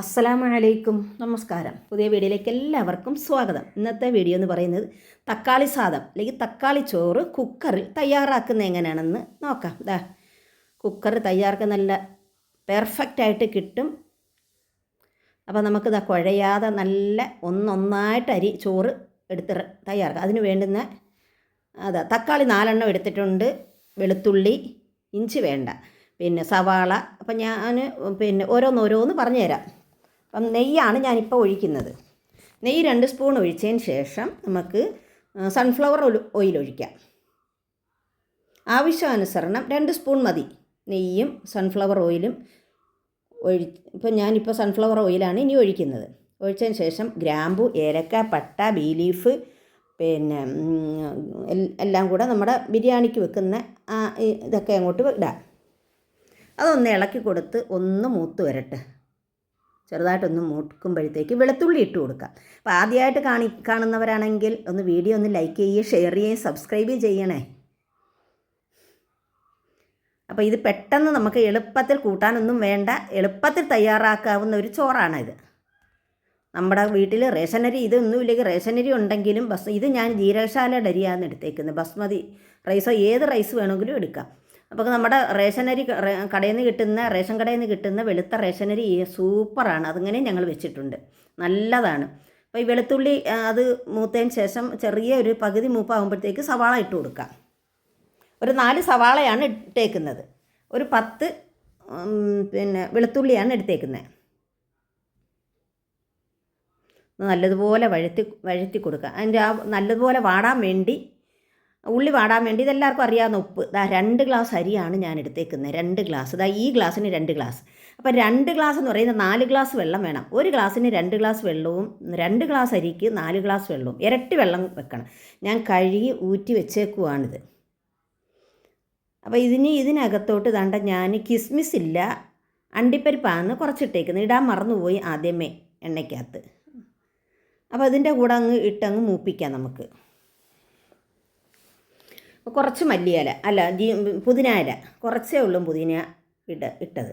അസ്സലാമു അലൈക്കും നമസ്കാരം. പുതിയ വീഡിയോയിലേക്ക് എല്ലാവർക്കും സ്വാഗതം. ഇന്നത്തെ വീഡിയോ എന്ന് പറയുന്നത് തക്കാളി സാദം അല്ലെങ്കിൽ തക്കാളി ചോറ് കുക്കറിൽ തയ്യാറാക്കുന്ന എങ്ങനെയാണെന്ന് നോക്കാം. ദാ കുക്കർ തയ്യാറാക്കാൻ നല്ല പെർഫെക്റ്റ് ആയിട്ട് കിട്ടും. അപ്പോൾ നമുക്ക് ഇതാ കുഴയാതെ നല്ല ഒന്നൊന്നായിട്ട് അരി ചോറ് എടുത്ത് തയ്യാറാക്കാം. അതിന് വേണ്ടുന്ന അതാ തക്കാളി നാലെണ്ണം എടുത്തിട്ടുണ്ട്. വെളുത്തുള്ളി ഇഞ്ചി വേണ്ട. പിന്നെ സവാള അപ്പം ഞാൻ പിന്നെ ഓരോന്നോരോന്ന് പറഞ്ഞു തരാം അപ്പം നെയ്യാണ് ഞാനിപ്പോൾ ഒഴിക്കുന്നത്. നെയ്യ് രണ്ട് സ്പൂൺ ഒഴിച്ചതിന് ശേഷം നമുക്ക് സൺഫ്ലവർ ഓയിൽ ഒഴിക്കാം. ആവശ്യാനുസരണം രണ്ട് സ്പൂൺ മതി. നെയ്യും സൺഫ്ലവർ ഓയിലും ഒഴി ഇപ്പം ഞാനിപ്പോൾ സൺഫ്ലവർ ഓയിലാണ് ഇനി ഒഴിക്കുന്നത്. ഒഴിച്ചതിന് ശേഷം ഗ്രാമ്പു ഏലക്ക പട്ട ബീ ലീഫ് പിന്നെ എല്ലാം കൂടെ നമ്മുടെ ബിരിയാണിക്ക് വെക്കുന്ന ഇതൊക്കെ അങ്ങോട്ട് ഇടാം. അതൊന്ന് ഇളക്കി കൊടുത്ത് ഒന്ന് മൂത്ത് വരട്ടെ. ചെറുതായിട്ടൊന്ന് മൂക്കുമ്പോഴത്തേക്ക് വെളുത്തുള്ളി ഇട്ട് കൊടുക്കാം അപ്പോൾ ആദ്യമായിട്ട് കാണി കാണുന്നവരാണെങ്കിൽ ഒന്ന് വീഡിയോ ഒന്ന് ലൈക്ക് ചെയ്യുകയും ഷെയർ ചെയ്യുകയും സബ്സ്ക്രൈബ് ചെയ്യണേ. അപ്പോൾ ഇത് പെട്ടെന്ന് നമുക്ക് എളുപ്പത്തിൽ കൂട്ടാനൊന്നും വേണ്ട എളുപ്പത്തിൽ തയ്യാറാക്കാവുന്ന ഒരു ചോറാണിത്. നമ്മുടെ വീട്ടിൽ റേഷനരി ഇതൊന്നും ഇല്ലെങ്കിൽ റേഷനരി ഉണ്ടെങ്കിലും ബസ് ഇത് ഞാൻ ജീരകശാലയുടെ അരിയാണ് എടുത്തേക്കുന്നത്. ബസ്മതി റൈസോ ഏത് റൈസ് വേണമെങ്കിലും എടുക്കാം. അപ്പോൾ നമ്മുടെ റേഷനരി കടയിൽ നിന്ന് കിട്ടുന്ന റേഷൻ കടയിൽ നിന്ന് കിട്ടുന്ന വെളുത്ത റേഷനരി സൂപ്പറാണ്. അതിങ്ങനെ ഞങ്ങൾ വെച്ചിട്ടുണ്ട്. നല്ലതാണ്. അപ്പോൾ ഈ വെളുത്തുള്ളി അത് മൂത്തതിന് ശേഷം ചെറിയ ഒരു പകുതി മൂപ്പാകുമ്പോഴത്തേക്ക് സവാള ഇട്ട് കൊടുക്കാം. ഒരു നാല് സവാളയാണ് ഇട്ടേക്കുന്നത്. ഒരു പത്ത് പിന്നെ വെളുത്തുള്ളിയാണ് എടുത്തേക്കുന്നത് നല്ലതുപോലെ വഴറ്റി വഴറ്റി കൊടുക്കുക അതിന്റെ ആ നല്ലതുപോലെ വാടാൻ വേണ്ടി ഉള്ളി വാടാൻ വേണ്ടി ഇതെല്ലാവർക്കും അറിയാവുന്ന ഉപ്പ്. ഇതാ രണ്ട് ഗ്ലാസ് അരിയാണ് ഞാൻ എടുത്തേക്കുന്നത്. രണ്ട് ഗ്ലാസ്. ഇതാ ഈ ഗ്ലാസ്സിന് രണ്ട് ഗ്ലാസ്. അപ്പോൾ രണ്ട് ഗ്ലാസ് എന്ന് പറയുന്നത് നാല് ഗ്ലാസ് വെള്ളം വേണം. ഒരു ഗ്ലാസ്സിന് രണ്ട് ഗ്ലാസ് വെള്ളവും രണ്ട് ഗ്ലാസ് അരിക്ക് നാല് ഗ്ലാസ് വെള്ളവും. ഇരട്ടി വെള്ളം വെക്കണം. ഞാൻ കഴുകി ഊറ്റി വെച്ചേക്കുവാണിത്. അപ്പോൾ ഇതിന് ഇതിനകത്തോട്ട് തണ്ട ഞാൻ കിസ്മിസ് ഇല്ല അണ്ടിപ്പരിപ്പാണ് കുറച്ചിട്ടേക്കുന്നത് ഇടാൻ മറന്നുപോയി ആദ്യമേ എണ്ണയ്ക്കകത്ത്. അപ്പോൾ അതിന്റെ കൂടെ അങ്ങ് ഇട്ടങ്ങ് മൂപ്പിക്കാം നമുക്ക്. കുറച്ച് മല്ലിയില അല്ല ജീ പുതിന ഇല കുറച്ചേ ഉള്ളൂ പുതിന ഇട ഇട്ടത്.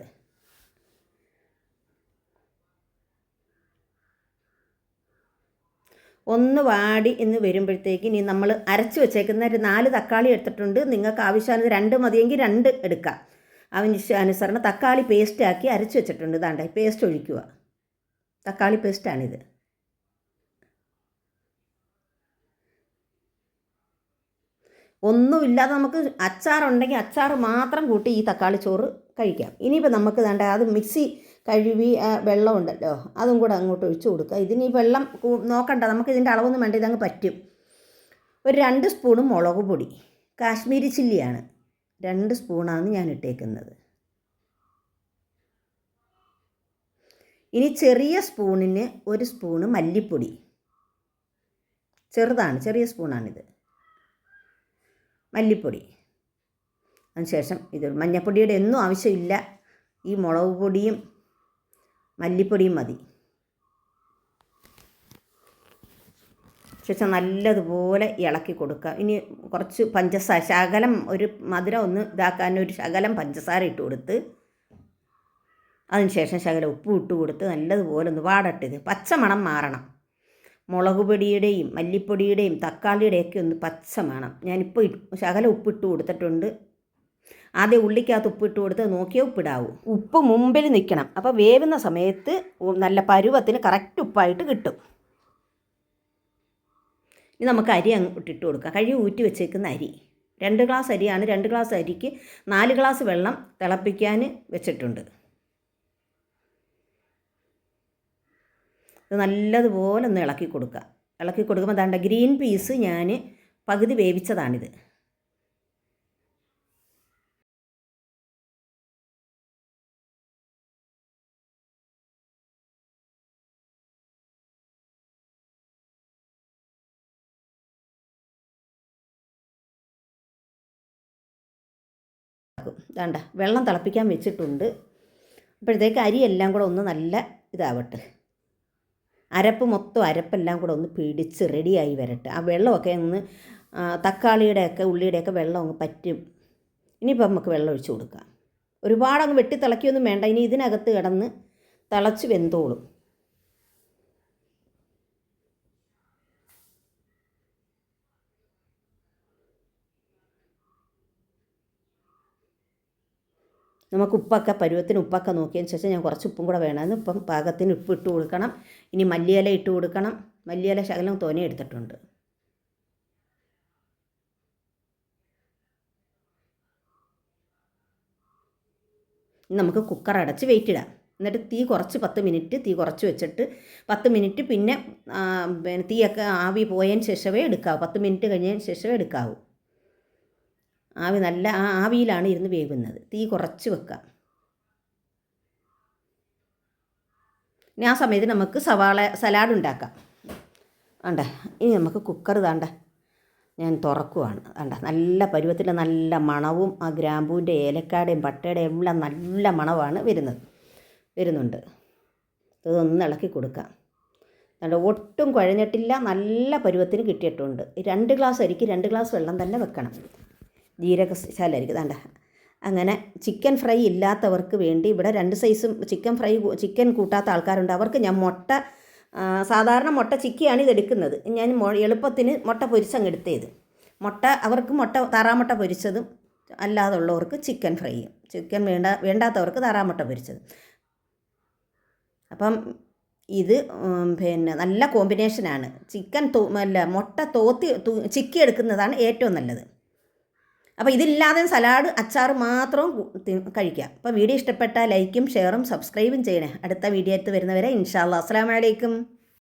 ഒന്ന് വാടി എന്ന് വരുമ്പോഴത്തേക്ക് ഇനി നമ്മൾ അരച്ച് വെച്ചേക്കുന്ന ഒരു നാല് തക്കാളി എടുത്തിട്ടുണ്ട്. നിങ്ങൾക്ക് ആവശ്യമാണ് രണ്ട് മതിയെങ്കിൽ രണ്ട് എടുക്കാം. ആവശ്യാനുസരണം തക്കാളി പേസ്റ്റാക്കി അരച്ച് വെച്ചിട്ടുണ്ട്. ഇതാണ്ട് പേസ്റ്റ് ഒഴിക്കുക. തക്കാളി പേസ്റ്റാണിത് ഒന്നുമില്ലാതെ നമുക്ക് അച്ചാറുണ്ടെങ്കിൽ അച്ചാർ മാത്രം കൂട്ടി ഈ തക്കാളി ചോറ് കഴിക്കാം. ഇനിയിപ്പോൾ നമുക്ക് വേണ്ട അത് മിക്സി കഴുകി വെള്ളമുണ്ടല്ലോ അതും കൂടെ അങ്ങോട്ട് ഒഴിച്ച് കൊടുക്കുക. ഇതിന് ഈ വെള്ളം നോക്കണ്ട നമുക്ക് ഇതിന്റെ അളവൊന്നും വേണ്ട ഇതങ്ങ് പറ്റും. ഒരു രണ്ട് സ്പൂണ് മുളക് പൊടി കാശ്മീരി ചില്ലിയാണ്. രണ്ട് സ്പൂണാണ് ഞാൻ ഇട്ടേക്കുന്നത്. ഇനി ചെറിയ സ്പൂണിന് ഒരു സ്പൂണ് മല്ലിപ്പൊടി. ചെറുതാണ് ചെറിയ സ്പൂണാണിത്. മല്ലിപ്പൊടി. അതിനുശേഷം ഇത് മഞ്ഞപ്പൊടിയുടെ ഒന്നും ആവശ്യമില്ല. ഈ മുളക് പൊടിയും മല്ലിപ്പൊടിയും മതി. ശേഷം നല്ലതുപോലെ ഇളക്കി കൊടുക്കുക. ഇനി കുറച്ച് പഞ്ചസാര ശകലം ഒരു മധുരം ഒന്ന് ഇതാക്കാൻ ഒരു ശകലം പഞ്ചസാര ഇട്ട് കൊടുത്ത് അതിനുശേഷം ശകലം ഉപ്പ് ഇട്ട് കൊടുത്ത് നല്ലതുപോലെ ഒന്ന് വാടട്ടിത് പച്ചമണം മാറണം. മുളക് പൊടിയുടെയും മല്ലിപ്പൊടിയുടെയും തക്കാളിയുടെയൊക്കെ ഒന്ന് പച്ച വേണം. ഞാനിപ്പോൾ ശകല ഉപ്പിട്ട് കൊടുത്തിട്ടുണ്ട്. ആദ്യം ഉള്ളിക്കകത്ത് ഉപ്പിട്ട് കൊടുത്ത് നോക്കിയാൽ ഉപ്പിടാവും. ഉപ്പ് മുമ്പിൽ നിൽക്കണം അപ്പോൾ വേവുന്ന സമയത്ത് നല്ല പരുവത്തിന് കറക്റ്റ് ഉപ്പായിട്ട് കിട്ടും. ഇനി നമുക്ക് അരി അങ്ങോട്ട് ഇട്ട് കൊടുക്കാം. കഴുകി ഊറ്റി വെച്ചേക്കുന്ന അരി. രണ്ട് ഗ്ലാസ് അരിയാണ്. രണ്ട് ഗ്ലാസ് അരിക്ക് നാല് ഗ്ലാസ് വെള്ളം തിളപ്പിക്കാൻ വെച്ചിട്ടുണ്ട്. ഇത് നല്ലതുപോലെ ഒന്ന് ഇളക്കി കൊടുക്കുക. ഇളക്കി കൊടുക്കുമ്പോൾ ദാണ്ട ഗ്രീൻ പീസ് ഞാൻ പകുതി വേവിച്ചതാണിത്. വേണ്ട വെള്ളം തിളപ്പിക്കാൻ വെച്ചിട്ടുണ്ട്. അപ്പോഴത്തേക്ക് അരി എല്ലാം കൂടെ ഒന്ന് നല്ല ഇതാവട്ടെ. അരപ്പ് മൊത്തം അരപ്പെല്ലാം കൂടെ ഒന്ന് പിടിച്ച് റെഡിയായി വരട്ടെ. ആ വെള്ളമൊക്കെ ഒന്ന് തക്കാളിയുടെയൊക്കെ ഉള്ളിയുടെയൊക്കെ വെള്ളം അങ്ങ് പറ്റും. ഇനിയിപ്പോൾ നമുക്ക് വെള്ളം ഒഴിച്ച് കൊടുക്കാം. ഒരുപാട് അങ്ങ് വെട്ടി തിളക്കിയൊന്നും വേണ്ട. ഇനി ഇതിനകത്ത് കിടന്ന് തിളച്ച് വെന്തോളും. നമുക്ക് ഉപ്പൊക്കെ പരുവത്തിന് ഉപ്പൊക്കെ നോക്കിയതിന് ശേഷം ഞാൻ കുറച്ച് ഉപ്പും കൂടെ വേണമെന്ന് ഇപ്പം പാകത്തിന് ഉപ്പ് ഇട്ട് കൊടുക്കണം. ഇനി മല്ലിയില ഇട്ട് കൊടുക്കണം. മല്ലിയില ശകലം തോനെ എടുത്തിട്ടുണ്ട്. നമുക്ക് കുക്കർ അടച്ച് വെയിറ്റ് ഇടാം. എന്നിട്ട് തീ കുറച്ച് പത്ത് മിനിറ്റ് തീ കുറച്ച് വെച്ചിട്ട് പത്ത് മിനിറ്റ് പിന്നെ പിന്നെ തീയൊക്കെ ആവി പോയതിന് ശേഷമേ എടുക്കാവൂ. പത്ത് മിനിറ്റ് കഴിഞ്ഞതിന് ശേഷമേ എടുക്കാവൂ. ആവി നല്ല ആ ആവിയിലാണ് ഇരുന്ന് വേകുന്നത്. തീ കുറച്ച് വെക്കാം. ഇനി ആ സമയത്ത് നമുക്ക് സവാള സലാഡ് ഉണ്ടാക്കാം. വേണ്ട ഇനി നമുക്ക് കുക്കർ താണ്ട ഞാൻ തുറക്കുവാണ്. വേണ്ട നല്ല പരുവത്തിൽ നല്ല മണവും ആ ഗ്രാമ്പൂവിന്റെ ഏലക്കാടേയും പട്ടയുടെയും എല്ലാം നല്ല മണവാണ് വരുന്നത്. വരുന്നുണ്ട്. ഇതൊന്ന് ഇളക്കി കൊടുക്കാം. നല്ല ഒട്ടും കുഴഞ്ഞിട്ടില്ല നല്ല പരുവത്തിന് കിട്ടിയിട്ടുണ്ട്. രണ്ട് ഗ്ലാസ് അരിക്ക് രണ്ട് ഗ്ലാസ് വെള്ളം തന്നെ വെക്കണം. ജീരകശാലായിരിക്കും. വേണ്ട അങ്ങനെ ചിക്കൻ ഫ്രൈ ഇല്ലാത്തവർക്ക് വേണ്ടി ഇവിടെ രണ്ട് സൈസും ചിക്കൻ ഫ്രൈ ചിക്കൻ കൂട്ടാത്ത ആൾക്കാരുണ്ട്. അവർക്ക് ഞാൻ മുട്ട സാധാരണ മുട്ട ചിക്കിയാണ് ഇത് എടുക്കുന്നത്. ഞാൻ എളുപ്പത്തിന് മുട്ട പൊരിച്ചങ്ങ് എടുത്തേത്. മുട്ട അവർക്ക് മുട്ട താറാമുട്ട പൊരിച്ചതും അല്ലാതുള്ളവർക്ക് ചിക്കൻ ഫ്രൈയും ചിക്കൻ വേണ്ട വേണ്ടാത്തവർക്ക് താറാമുട്ട പൊരിച്ചത്. അപ്പം ഇത് പിന്നെ നല്ല കോമ്പിനേഷനാണ് ചിക്കൻ തോ അല്ല മുട്ട തോത്തി ചിക്കി എടുക്കുന്നതാണ് ഏറ്റവും നല്ലത്. അപ്പോൾ ഇതില്ലാതെ സലാഡ് അച്ചാർ മാത്രം കഴിക്കുക. കഴിക്കാം അപ്പോൾ വീഡിയോ ഇഷ്ടപ്പെട്ടാൽ ലൈക്കും ഷെയറും സബ്സ്ക്രൈബും ചെയ്യണേ. അടുത്ത വീഡിയോ ആയിട്ട് വരുന്നവരെ ഇൻഷാല്ലാ അസ്സാം വലൈക്കും